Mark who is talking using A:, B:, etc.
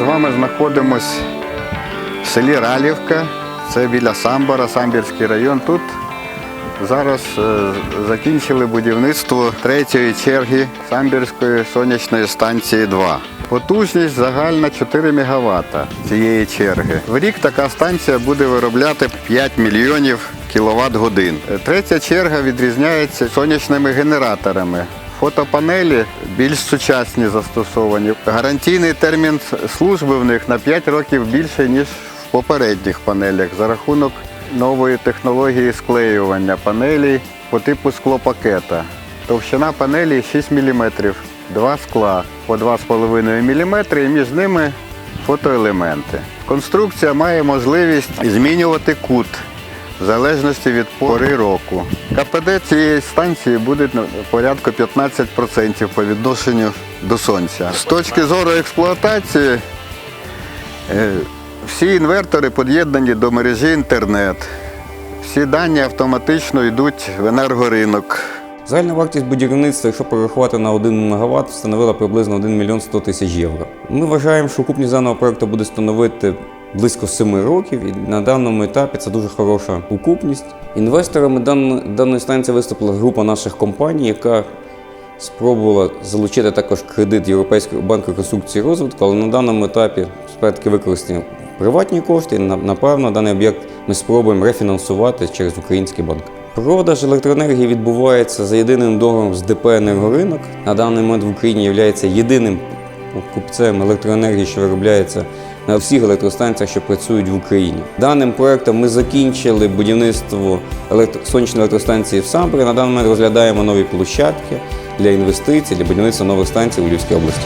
A: вами знаходимось в селі Ралівка. Це біля Самбора, Самбірський район. Тут зараз е, закінчили будівництво третьої черги Самбірської сонячної станції 2. Потужність загальна 4 МВт цієї черги. В рік така станція буде виробляти 5 мільйонів кВт годин. Третя черга відрізняється сонячними генераторами. Фотопанелі більш сучасні застосовані. Гарантійний термін служби в них на 5 років більше, ніж в попередніх панелях за рахунок нової технології склеювання панелей по типу склопакета. Товщина панелі 6 мм, два скла по 2,5 мм і між ними фотоелементи. Конструкція має можливість змінювати кут в залежності від пори року. КПД цієї станції буде порядку 15% по відношенню до сонця. З точки зору експлуатації е, всі інвертори під'єднані до мережі інтернет. Всі дані автоматично йдуть в енергоринок.
B: Загальна вартість будівництва, якщо порахувати на 1 МВт, становила приблизно 1 мільйон 100 тисяч євро. Ми вважаємо, що окупність даного проекту буде становити близько 7 років, і на даному етапі це дуже хороша окупність. Інвесторами даної станції виступила група наших компаній, яка спробувала залучити також кредит Європейського банку реконструкції і розвитку, але на даному етапі спередки використані приватні кошти. Напевно, даний об'єкт ми спробуємо рефінансувати через український банк. Продаж електроенергії відбувається за єдиним договором з ДП «Енергоринок». На даний момент в Україні є єдиним купцем електроенергії, що виробляється на всіх електростанціях, що працюють в Україні. Даним проектом ми закінчили будівництво сонячної електростанції в Самбрі. На даний момент розглядаємо нові площадки для інвестицій, для будівництва нових станцій у Львівській області.